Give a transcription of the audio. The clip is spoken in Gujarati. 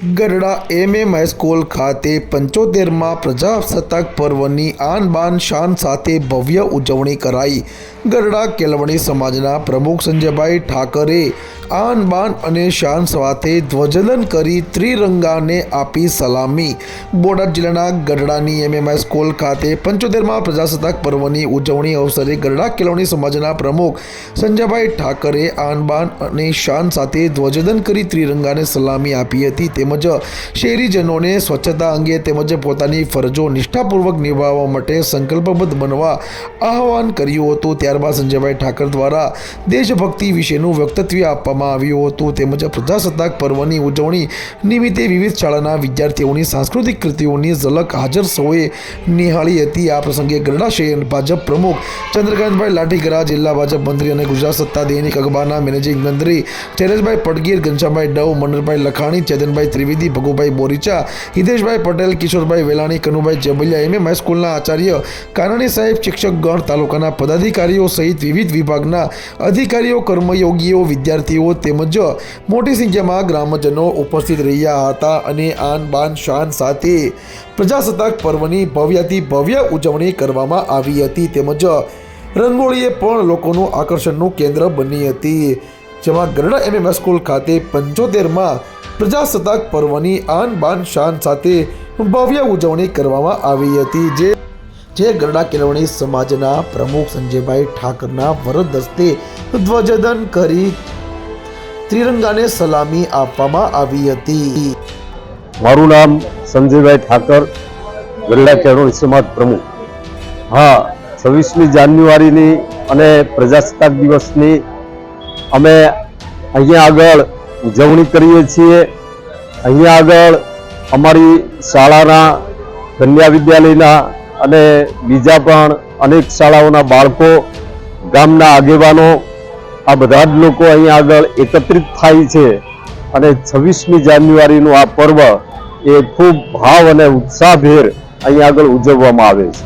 ગરડા એમએમ હાઈસ્કૂલ ખાતે પંચોતેરમાં પ્રજાસત્તાક પર્વની આન બાન શાન સાથે ભવ્ય ઉજવણી કરાઈ. ગરડા કેળવણી સમાજના પ્રમુખ સંજયભાઈ ઠાકરે આન બાન અને શાન સાથે ધ્વજદન કરી ત્રિરંગાને આપી સલામી. બોટાદ જિલ્લાના ગરડાની એમએમએસ સ્કૂલ ખાતે પંચોતેરમાં પ્રજાસત્તાક પર્વની ઉજવણી અવસરે ગરડા કેળવણી સમાજના પ્રમુખ સંજયભાઈ ઠાકરે આન બાન અને શાન સાથે ધ્વજદન કરી ત્રિરંગાને સલામી આપી હતી. તેમજ શહેરીજનોને સ્વચ્છતા અંગે તેમજ પોતાની ફરજો નિષ્ઠાપૂર્વક નિભાવવા માટે સંકલ્પબદ્ધ બનવા આહવાન કર્યું હતું. ત્યારબાદ સંજયભાઈ ઠાકર દ્વારા દેશભક્તિ વિશેનું વક્તવ્ય આપવામાં આવ્યું હતું. તેમજ પ્રજાસત્તાક પર્વની ઉજવણી નિમિત્તે વિવિધ શાળાના વિદ્યાર્થીઓની સાંસ્કૃતિક કૃતિઓની ઝલક હાજર સૌએ નિહાળી હતી. આ પ્રસંગે ગરડા શહેર ભાજપ પ્રમુખ ચંદ્રકાંતભાઈ લાઠીગરા, જિલ્લા ભાજપ મંત્રી અને ગુજરાત સત્તા દૈનિક અખબારના મેનેજિંગ મંત્રી શૈલેષભાઈ પડગીર, ઘનશ્યામભાઈ ડવ મંડળભાઈ લખાણી, ચેતનભાઈ ત્રિવેદી, ભગુભાઈ બોરીચા, હિતેશભાઈ પટેલ, કિશોરભાઈ વેલાણી, કનુભાઈ જબલિયા એમએમ હાઈસ્કૂલના આચાર્ય, કાનાણી સાહેબ, શિક્ષકગણ, તાલુકાના પદાધિકારીઓ સહિત વિવિધ વિભાગના અધિકારીઓ, કર્મયોગીઓ, વિદ્યાર્થીઓ તેમજ મોટી સંખ્યામાં ગ્રામજનો ઉપસ્થિત રહ્યા હતા અને આન બાન શાન સાથે પ્રજાસત્તાક પર્વની ભવ્યથી ભવ્ય ઉજવણી કરવામાં આવી હતી. તેમજ રંગોળીએ પણ લોકોનું આકર્ષણનું કેન્દ્ર બની હતી. જેમાં ગરડા એમ સ્કૂલ ખાતે પંચોતેરમાં પ્રજાસત્તાક પર્વની આન બાન શાન સાથે ભવ્ય ઉજવણી કરવામાં આવી હતી, જે જે ગરડા કેળવણી સમાજના પ્રમુખ સંજયભાઈ ઠાકરના વરદ હસ્તે ધ્વજદન કરી ત્રિરંગાને સલામી આપવામાં આવી હતી. મારું નામ સંજયભાઈ ઠાકર, ગરડા કેળવણી સમાજ પ્રમુખ. હા, છવ્વીસમી જાન્યુઆરીની અને પ્રજાસત્તાક દિવસની અમે અહીંયા આગળ ઉજવણી કરીએ છીએ. અહીંયા આગળ અમારી શાળાના, કન્યા વિદ્યાલયના અને બીજા પણ અનેક શાળાઓના બાળકો, ગામના આગેવાનો, આ બધા જ લોકો અહીંયા આગળ એકત્રિત થાય છે. અને છવ્વીસમી જાન્યુઆરીનું આ પર્વ એ ખૂબ ભાવ અને ઉત્સાહભેર અહીંયા આગળ ઉજવવામાં આવે છે.